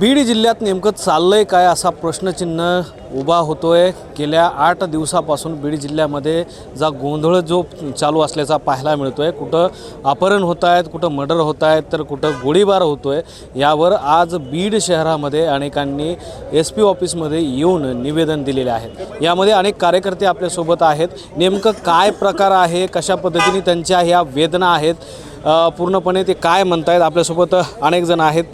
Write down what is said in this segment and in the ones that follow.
बीड जिल्ह्यात नेमकं चाललं आहे काय असा प्रश्नचिन्ह उभा होतो आहे गेल्या आठ दिवसापासून बीड जिल्ह्यामध्ये जा गोंधळ जो चालू असल्याचा पाहायला मिळतो आहे कुठं अपहरण होत आहेत कुठं मर्डर होत आहेत तर कुठं गोळीबार आहे यावर आज बीड शहरामध्ये अनेकांनी एस पी ऑफिसमध्ये येऊन निवेदन दिलेले आहेत. यामध्ये अनेक कार्यकर्ते आपल्यासोबत आहेत. नेमकं काय प्रकार आहे कशा पद्धतीने त्यांच्या ह्या वेदना आहेत पूर्णपणे ते काय म्हणतायत? आपल्यासोबत अनेक जण आहेत.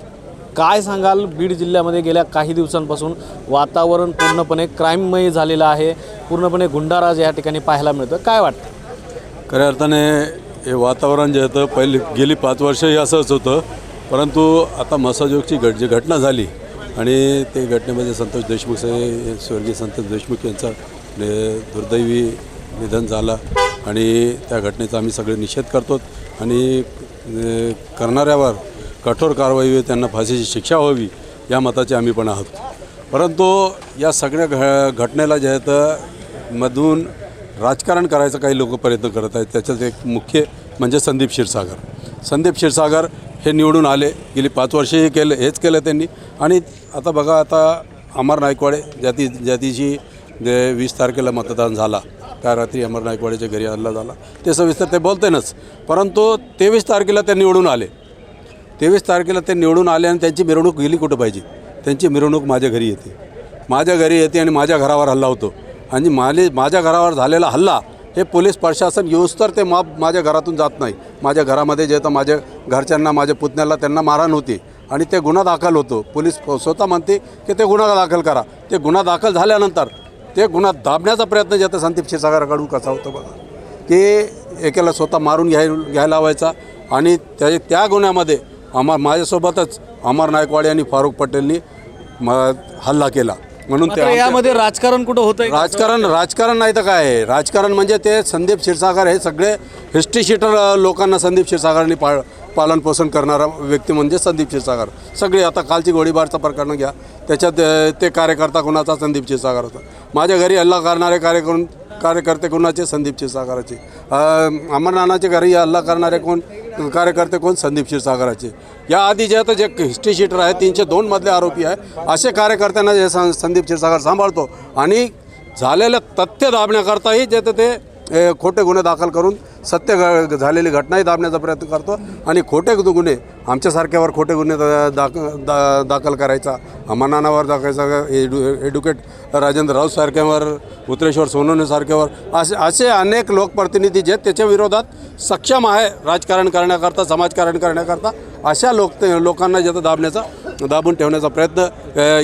काय सांगाल? बीड जिल्ह्यामध्ये गेल्या काही दिवसांपासून वातावरण पूर्णपणे क्राईममय झालेलं आहे. पूर्णपणे गुंडाराज या ठिकाणी पाहायला मिळतं. काय वाटतं? खऱ्या अर्थाने हे वातावरण जे होतं पहिले गेली पाच वर्षही असंच होतं. परंतु आता मसाजोगची घट जी घटना झाली आणि ते घटनेमध्ये संतोष देशमुख से स्वर्गीय संतोष देशमुख यांचा दुर्दैवी निधन झालं आणि त्या घटनेचा आम्ही सगळे निषेध करतो आणि करणाऱ्यावर कठोर कारवाई होईल त्यांना फाशीची शिक्षा व्हावी या मताचे आम्ही पण आहोत. परंतु या सगळ्या घ घटनेला जे आहे तर मधून राजकारण करायचं काही लोक प्रयत्न करत आहेत. त्याच्यात एक मुख्य म्हणजे संदीप क्षीरसागर. संदीप क्षीरसागर हे निवडून आले गेली पाच वर्षे हे केलं हेच केलं त्यांनी. आणि आता बघा आता अमर नायकवाडे ज्याती ज्यातीची जे वीस तारखेला मतदान झाला त्या रात्री अमर नायकवाडेच्या घरी हल्ला झाला. ते सविस्तर ते बोलतेनच परंतु तेवीस तारखेला ते निवडून आले. तेवीस तारखेला ते निवडून आले आणि त्यांची मिरवणूक गेली कुठं पाहिजे? त्यांची मिरवणूक माझ्या घरी येते. माझ्या घरी येते आणि माझ्या घरावर हल्ला होतो. आणि माले माझ्या घरावर झालेला हल्ला हे पोलीस प्रशासन येऊस तर ते माप माझ्या घरातून जात नाही. माझ्या घरामध्ये जे तर माझ्या घरच्यांना माझ्या पुतण्याला त्यांना मारहाण होती. आणि ते गुन्हा दाखल होतो. पोलीस स्वतः म्हणते की ते गुन्हा दाखल करा. ते गुन्हा दाखल झाल्यानंतर ते गुन्हा दाबण्याचा प्रयत्न जे आता संदीप क्षीरसागराकडून कसा होतो बघा. की एकेला स्वतः मारून घ्याय घ्यायला लावायचा आणि त्या त्या गुन्ह्यामध्ये अमर माझ्यासोबतच अमर नायकवाडे आणि फारुख पटेलनी म हल्ला केला. म्हणून ते यामध्ये राजकारण कुठं होतंय? राजकारण राजकारण नाही तर काय? आहे राजकारण म्हणजे ते संदीप क्षीरसागर हे सगळे हिस्ट्री शीटर लोकांना संदीप क्षीरसागरनी पा पालनपोषण करणारा व्यक्ती म्हणजे संदीप क्षीरसागर. सगळे आता कालची गोळीबारचा प्रकरण घ्या. त्याच्यात ते कार्यकर्ता कोणाचा? संदीप क्षीरसागर होता. माझ्या घरी हल्ला करणारे कार्यकर्ते कार्यकर्ते कोणाचे? संदीप क्षीरसागराचे. अ, अमरनानाचे घरी हल्ला करणारे कोण? कार्यकर्ते कोण? संदीप क्षीरसागराचे. या आधी जे आता जे हिस्ट्री शीटर आहे तीनशे दोन मधले आरोपी आहे असे कार्यकर्त्यांना जे सं- संदीप क्षीरसागर सांभाळतो आणि झालेलं तथ्य दाबण्याकरताही जे तर ते खोटे गुन्हे दाखल करून सत्य घ झालेली घटनाही दाबण्याचा प्रयत्न करतो आणि खोटे गुन्हे आमच्यासारख्यावर खोटे गुन्हे दा दाख दा दाखल करायचा मनानावर दाखायचा एडु एडुकेट राजेंद्र राऊत सारख्यावर उत्रेश्वर सोनवणे सारख्यावर असे असे अनेक लोकप्रतिनिधी जे त्याच्या विरोधात सक्षम आहे राजकारण करण्याकरता समाजकारण करण्याकरता अशा लोक लोकांना जे दाबण्याचा दाबून ठेवण्याचा प्रयत्न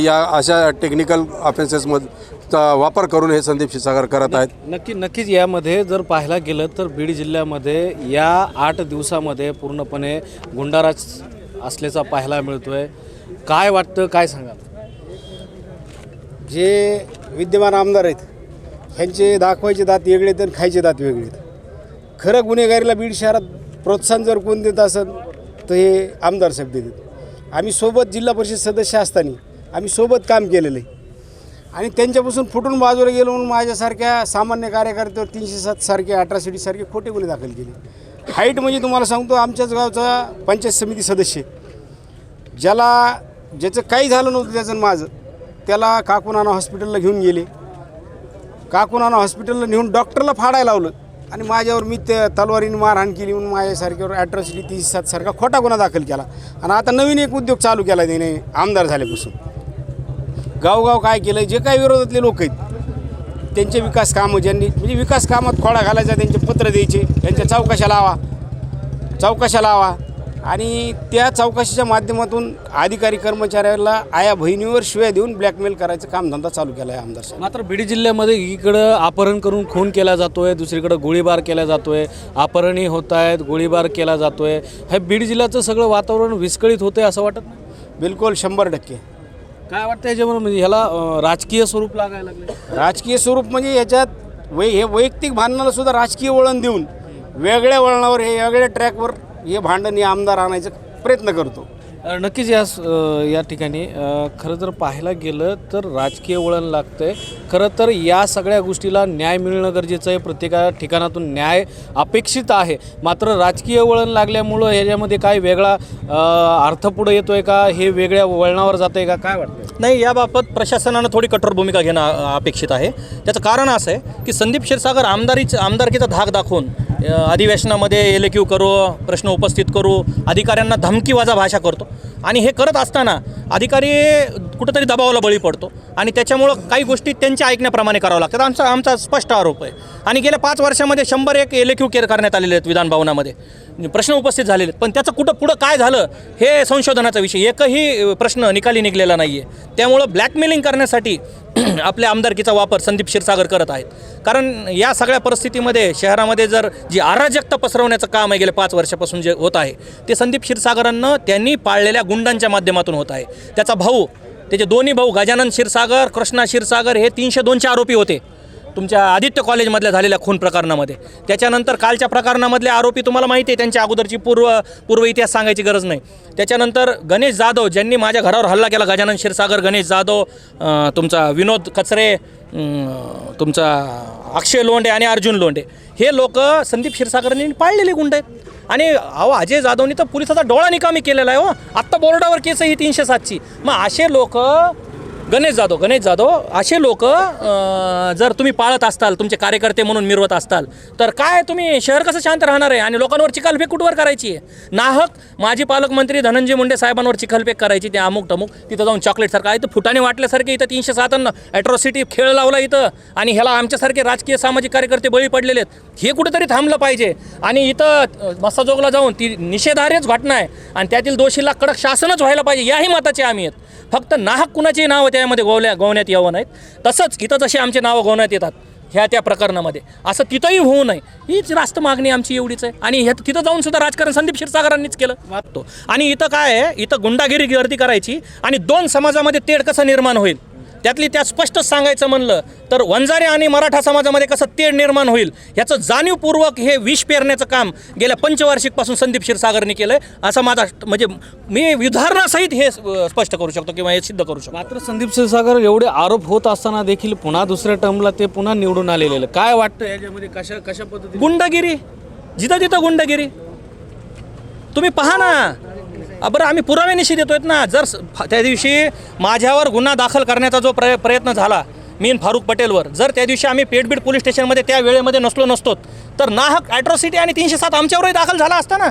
या अशा टेक्निकल ऑफेन्सेसमधचा वापर करून हे संदीप क्षीरसागर करत आहेत. नक्की नक्कीच यामध्ये जर पाहायला गेलं तर बीड जिल्ह्यामध्ये या आठ दिवसामध्ये पूर्णपणे गुंडाराज असल्याचा पाहायला मिळतोय. काय वाटतं काय सांगाल? जे विद्यमान आमदार आहेत ह्यांचे दाखवायचे दात वेगळे आहेत आणि खायचे दात वेगळे आहेत. खरं गुन्हेगारीला बीड शहरात प्रोत्साहन जर कोण देत असेल तर हे आमदार साहेब देतात आम्ही सोबत जिल्हा परिषद सदस्य असताना आम्ही सोबत काम केलेलं आहे. आणि त्यांच्यापासून फुटून बाजूला गेलो म्हणून माझ्यासारख्या सामान्य कार्यकर्त्यावर तीनशे सात सारखे अठरासिटीसारखे खोटे गुन्हे दाखल केले. हाईट म्हणजे तुम्हाला सांगतो आमच्याच गावचा पंचायत समिती सदस्य ज्याला ज्याचं काही झालं नव्हतं त्याचं माझं त्याला काकुनाना हॉस्पिटलला घेऊन गेले. काकुनाना हॉस्पिटलला नेऊन डॉक्टरला फाडायला लावलं. आणि माझ्यावर मी ते तलवारीने मारहाण केली म्हणून माझ्यासारख्यावर ॲट्रॉसिटी तीस सातसारखा खोटा गुन्हा दाखल केला. आणि आता नवीन एक उद्योग चालू केला त्याने आमदार झाल्यापासून. गावगाव काय केलं जे काही विरोधातले लोक आहेत त्यांचे विकास कामं ज्यांनी म्हणजे विकास कामात खोडा घालायचा त्यांचे पत्र द्यायचे त्यांच्या चौकशा लावा चौकशा लावा. आणि त्या चौकशीच्या माध्यमातून अधिकारी कर्मचाऱ्याला आया बहिणीवर शिव्या देऊन ब्लॅकमेल करायचं कामधंदा चालू केला आहे आमदार साहेब. मात्र बीड जिल्ह्यामध्ये एकीकडं अपहरण करून खून केला जातोय दुसरीकडं गोळीबार केला जातोय अपहरणही होत आहेत गोळीबार केला जातोय. हे बीड जिल्ह्याचं सगळं वातावरण विस्कळीत होतंय असं वाटत नाही? बिलकुल शंभर टक्के. काय वाटतं याच्यामुळे म्हणजे ह्याला राजकीय स्वरूप लागायला लागले राजकीय स्वरूप म्हणजे याच्यात वै हे वैयक्तिक भांडणाला सुद्धा राजकीय वळण देऊन वेगळ्या वळणावर हे वेगळ्या ट्रॅकवर हे भांडण या आमदार आणायचा प्रयत्न करतो. नक्कीच या या ठिकाणी खरं जर पाहायला गेलं तर राजकीय वळण लागतंय. खरं तर या सगळ्या गोष्टीला न्याय मिळणं गरजेचं आहे. प्रत्येका ठिकाणातून न्याय अपेक्षित आहे. मात्र राजकीय वळण लागल्यामुळं ह्याच्यामध्ये काय वेगळा अर्थ पुढे आहे का? हे वेगळ्या वळणावर जातंय का? काय वाटतं नाही याबाबत प्रशासनानं थोडी कठोर भूमिका घेणं अपेक्षित आहे. त्याचं कारण असं आहे की संदीप क्षीरसागर आमदारीच आमदारकीचा धाक दाखवून अधिवेशनामध्ये एल क्यू करू प्रश्न उपस्थित करू अधिकाऱ्यांना धमकीवाजा भाषा करतो. आणि हे करत असताना अधिकारी कुठंतरी दबावाला बळी पडतो. आणि त्याच्यामुळं काही गोष्टी त्यांच्या ऐकण्याप्रमाणे करावं लागतात. आमचा आमचा स्पष्ट आरोप आहे. आणि गेल्या पाच वर्षामध्ये शंभर एक एल क्यू केअर करण्यात आलेले आहेत विधानभवनामध्ये प्रश्न उपस्थित झालेले आहेत. पण त्याचं कुठं पुढं काय झालं हे संशोधनाचा विषय. एकही प्रश्न निकाली निघलेला नाही आहे त्यामुळं ब्लॅकमेलिंग करण्यासाठी आपल्या आमदारकीचा वापर संदीप क्षीरसागर करत आहेत. कारण या सगळ्या परिस्थितीमध्ये शहरामध्ये जर जी अराजकता पसरवण्याचं काम आहे गेल्या पाच वर्षापासून जे होत आहे ते संदीप क्षीरसागरांना त्यांनी पाळलेल्या गुंडांच्या माध्यमातून होत आहे. त्याचा भाऊ त्याचे दोन्ही भाऊ गजानन क्षीरसागर कृष्णा क्षीरसागर हे तीनशे दोनचे आरोपी होते. तुमच्या आदित्य कॉलेजमधल्या झालेल्या खून प्रकरणामध्ये. त्याच्यानंतर कालच्या प्रकरणामधले आरोपी तुम्हाला माहिती आहे त्यांच्या अगोदरची पूर्व पूर्व इतिहास सांगायची गरज नाही. त्याच्यानंतर गणेश जाधव ज्यांनी माझ्या घरावर हल्ला केला गजानन क्षीरसागर गणेश जाधव तुमचा विनोद कचरे तुमचा अक्षय लोंढे आणि अर्जुन लोंढे हे लोक संदीप क्षीरसागरांनी पाळलेले गुंड. आहेत आणि अहो अजय जाधवनी तर पोलिसाचा डोळा निकामी केलेला आहे हो. आत्ता बोर्डावर केस आहे ही तीनशे सातची. मग असे लोक गणेश जाधव गणेश जाधव असे लोक जर तुम्ही पाळत असताल तुमचे कार्यकर्ते म्हणून मिरवत असताल तर काय तुम्ही शहर कसं शांत राहणार आहे? आणि लोकांवर चिखलफेक कुठवर करायची आहे? नाहक माजी पालकमंत्री धनंजय मुंडे साहेबांवर चिखलफेक करायची ते अमुक टमुक तिथं जाऊन चॉकलेटसारखं आहे. तर फुटाने वाटल्यासारखे इथं तीनशे सातांना ॲट्रॉसिटी खेळ लावला इथं. आणि ह्याला आमच्यासारखे राजकीय सामाजिक कार्यकर्ते बळी पडलेले आहेत. हे कुठेतरी थांबलं पाहिजे. आणि इथं मस्साजोगला जाऊन ती निषेधार्हच घटना आहे. आणि त्यातील दोषीला कडक शासनच व्हायला पाहिजे. याही मताचे आम्ही आहेत. फक्त नाहक कुणाची नावं त्यामध्ये गोवल्या गोवण्यात यावं नाहीत. तसंच इथं जशी आमची नावं गोवण्यात येतात ह्या त्या प्रकरणामध्ये. असं तिथंही होऊ नये. हीच रास्त मागणी आमची एवढीच आहे. आणि ह्या तिथं जाऊन सुद्धा राजकारण संदीप क्षीरसागरांनीच केलं. वाटतो आणि इथं काय आहे? इथं गुंडागिरी गर्दी करायची आणि दोन समाजामध्ये तेढ कसं निर्माण होईल? त्यातली त्यात स्पष्ट सांगायचं म्हणलं तर वंजारे आणि मराठा समाजामध्ये कसं तेढ निर्माण होईल याचं जाणीवपूर्वक हे विष पेरण्याचं काम गेल्या पंचवार्षिकपासून संदीप क्षीरसागरनी केलं आहे असं माझा म्हणजे मी उदाहरणासहित हे स्पष्ट करू शकतो किंवा हे सिद्ध करू शकतो. मात्र संदीप क्षीरसागर एवढे आरोप होत असताना देखील पुन्हा दुसऱ्या टर्मला ते पुन्हा निवडून आलेले. काय वाटतं याच्यामध्ये? कशा कशा पद्धतीने? गुंडगिरी. जिथं तिथं गुंडगिरी. तुम्ही पहा ना. बरं आम्ही पुराव्यानिशी देतोय ना. जर त्या दिवशी माझ्यावर गुन्हा दाखल करण्याचा जो प्रय प्रयत्न झाला मीन फारुख पटेलवर जर त्या दिवशी आम्ही पेटबीड पोलीस स्टेशनमध्ये त्या वेळेमध्ये नसलो नसतो तर नाहक ॲट्रॉसिटी आणि तीनशे सात आमच्यावरही दाखल झाला असता ना.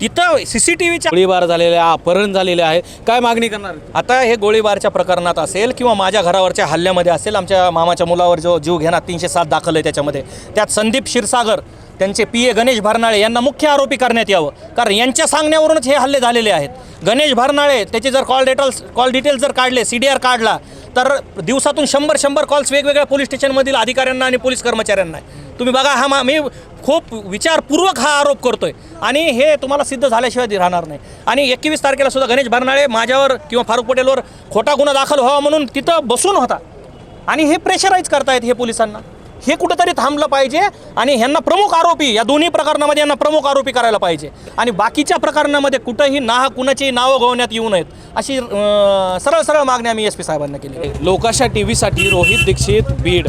तिथं सी सी टी व्हीच्या गोळीबार झालेले आहे अपहरण झालेले आहे. काय मागणी करणार आता हे गोळीबारच्या प्रकरणात असेल किंवा माझ्या घरावरच्या हल्ल्यामध्ये असेल आमच्या मामाच्या मुलावर जो जीव घेणार तीनशे सात दाखल आहे त्याच्यामध्ये. त्यात संदीप क्षीरसागर त्यांचे पी ए गणेश भरनाळे यांना मुख्य आरोपी करण्यात यावं. कारण यांच्या सांगण्यावरूनच हे हल्ले झालेले आहेत. गणेश भरनाळे त्याचे जर कॉल डिटेल्स कॉल डिटेल्स जर काढले सी डी आर काढला तर दिवसातून शंभर शंभर कॉल्स वेगवेगळ्या पोलीस स्टेशनमधील अधिकाऱ्यांना आणि पोलीस कर्मचाऱ्यांना. तुम्ही बघा हा मा मी खूप विचारपूर्वक हा आरोप करतोय. आणि हे तुम्हाला सिद्ध झाल्याशिवाय ते राहणार नाही. आणि एकवीस तारखेला सुद्धा गणेश भरनाळे माझ्यावर किंवा फारुख पटेलवर खोटा गुन्हा दाखल व्हावा म्हणून तिथं बसून होता. आणि हे प्रेशराईज करतायत हे पोलिसांना. हे कुठंतरी थांबलं पाहिजे आणि ह्यांना प्रमुख आरोपी या दोन्ही प्रकरणामध्ये यांना प्रमुख आरोपी करायला पाहिजे. आणि बाकीच्या प्रकरणामध्ये कुठंही नाह कुणाची नावं गवण्यात येऊ नयेत. अशी सरळ सरळ मागणी आम्ही एस पी साहेबांना केली लोकाशा टी व्हीसाठी रोहित दीक्षित बीड.